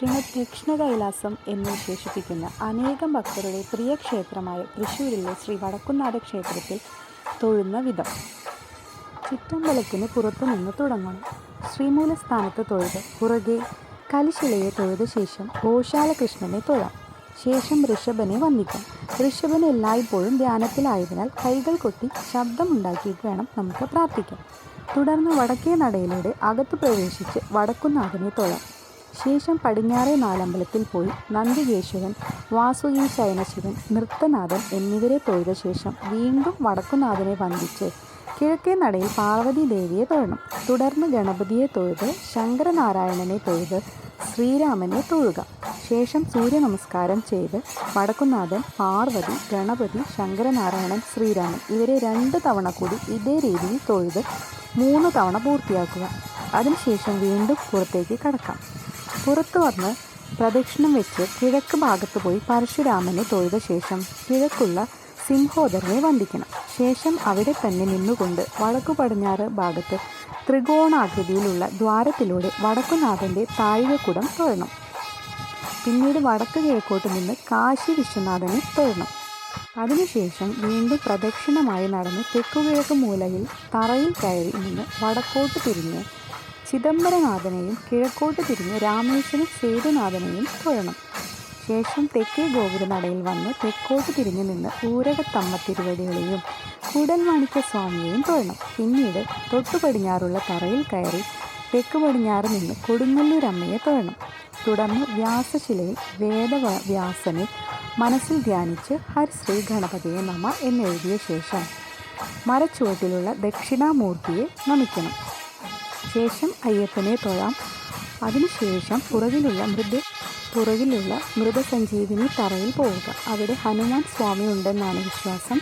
ശ്രീമദ് ദക്ഷിണ കൈലാസം എന്ന് വിശേഷിപ്പിക്കുന്ന അനേകം ഭക്തരുടെ പ്രിയ ക്ഷേത്രമായ തൃശ്ശൂരിലെ ശ്രീ വടക്കുന്നാഥ ക്ഷേത്രത്തിൽ തൊഴുന്ന വിധം. ചിറ്റമ്പലത്തിന് പുറത്തു നിന്ന് തുടങ്ങണം. ശ്രീമൂലസ്ഥാനത്ത് തൊഴുത് പുറകെ കലിശിലയെ തൊഴുത ശേഷം ഗോശാല കൃഷ്ണനെ തൊഴാം. ശേഷം ഋഷഭനെ വന്ദിക്കാം. ഋഷഭൻ എല്ലായ്പ്പോഴും ധ്യാനത്തിലായതിനാൽ കൈകൾ കൊട്ടി ശബ്ദമുണ്ടാക്കിയിട്ട് വേണം നമുക്ക് പ്രാർത്ഥിക്കാം. തുടർന്ന് വടക്കേ നടയിലൂടെ അകത്ത് പ്രവേശിച്ച് വടക്കുന്നാഥനെ തൊഴാം. ശേഷം പടിഞ്ഞാറേ നാലമ്പലത്തിൽ പോയി നന്ദികേശ്വരൻ വാസുകി ശയനശിവൻ നൃത്തനാഥൻ എന്നിവരെ തൊഴുത ശേഷം വീണ്ടും വടക്കുനാഥനെ വന്ദിച്ച് കിഴക്കേ നടയിൽ പാർവതി ദേവിയെ തൊഴണം. തുടർന്ന് ഗണപതിയെ തൊഴുത് ശങ്കരനാരായണനെ തൊഴുത് ശ്രീരാമനെ തൊഴുക. ശേഷം സൂര്യ നമസ്കാരം ചെയ്ത് വടക്കുനാഥൻ പാർവതി ഗണപതി ശങ്കരനാരായണൻ ശ്രീരാമൻ ഇവരെ രണ്ട് തവണ കൂടി ഇതേ രീതിയിൽ തൊഴുത് മൂന്ന് തവണ പൂർത്തിയാക്കുക. അതിനുശേഷം വീണ്ടും പുറത്തേക്ക് കടക്കാം. പുറത്തു വന്ന് പ്രദക്ഷിണം വെച്ച് കിഴക്ക് ഭാഗത്ത് പോയി പരശുരാമനെ തൊഴുത ശേഷം കിഴക്കുള്ള സിംഹോദരനെ വന്ദിക്കണം. ശേഷം അവിടെ തന്നെ നിന്നുകൊണ്ട് വടക്കു പടിഞ്ഞാറ് ഭാഗത്ത് ത്രികോണാകൃതിയിലുള്ള ദ്വാരത്തിലൂടെ വടക്കുനാഥന്റെ താഴികക്കുടം തൊഴണം. പിന്നീട് വടക്ക് കിഴക്കോട്ട് നിന്ന് കാശി വിശ്വനാഥനെ തൊഴണം. അതിനുശേഷം വീണ്ടും പ്രദക്ഷിണമായി നടന്ന് തെക്കുകിഴക്ക് മൂലയിൽ തറയിൽ കയറി നിന്ന് വടക്കോട്ട് തിരിഞ്ഞ് ചിദംബരനാഥനെയും കിഴക്കോട്ട് തിരിഞ്ഞ് രാമേശ്വരം സേതുനാഥനെയും തൊഴണം. ശേഷം തെക്കേ ഗോപുരനടയിൽ വന്ന് തെക്കോട്ട് തിരിഞ്ഞു നിന്ന് ഊരകത്തമ്മ തിരുവടികളെയും കൂടൽമാണിക്യ സ്വാമിയെയും തൊഴണം. പിന്നീട് തൊട്ടു പടിഞ്ഞാറുള്ള തറയിൽ കയറി തെക്ക് പടിഞ്ഞാറ് നിന്ന് കൊടുങ്ങല്ലൂരമ്മയെ തൊഴണം. തുടർന്ന് വ്യാസശിലയിൽ വേദവ്യാസനെ മനസ്സിൽ ധ്യാനിച്ച് ഹരിശ്രീ ഗണപതിയെ നമ എന്നെഴുതിയ ശേഷം മരച്ചുവട്ടിലുള്ള ദക്ഷിണാമൂർത്തിയെ നമിക്കണം. ശേഷം അയ്യപ്പനെ തൊഴാം. അതിനുശേഷം പുറകിലുള്ള മൃദ പുറകിലുള്ള മൃതസഞ്ജീവിനി തറയിൽ പോവുക. അവിടെ ഹനുമാൻ സ്വാമി ഉണ്ടെന്നാണ് വിശ്വാസം.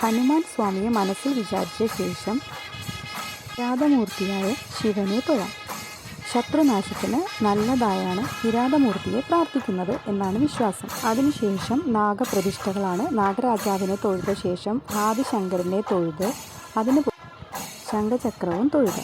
ഹനുമാൻ സ്വാമിയെ മനസ്സിൽ വിചാരിച്ച ശേഷം കിരാതമൂർത്തിയായ ശിവനെ തൊഴാം. ശത്രുനാശത്തിന് നല്ലതായാണ് കിരാതമൂർത്തിയെ പ്രാർത്ഥിക്കുന്നത് എന്നാണ് വിശ്വാസം. അതിനുശേഷം നാഗപ്രതിഷ്ഠകളാണ് നാഗരാജാവിനെ തൊഴുത ശേഷം ആദിശങ്കരനെ തൊഴുത് അതിന് ശങ്കചക്രവും തൊഴുക.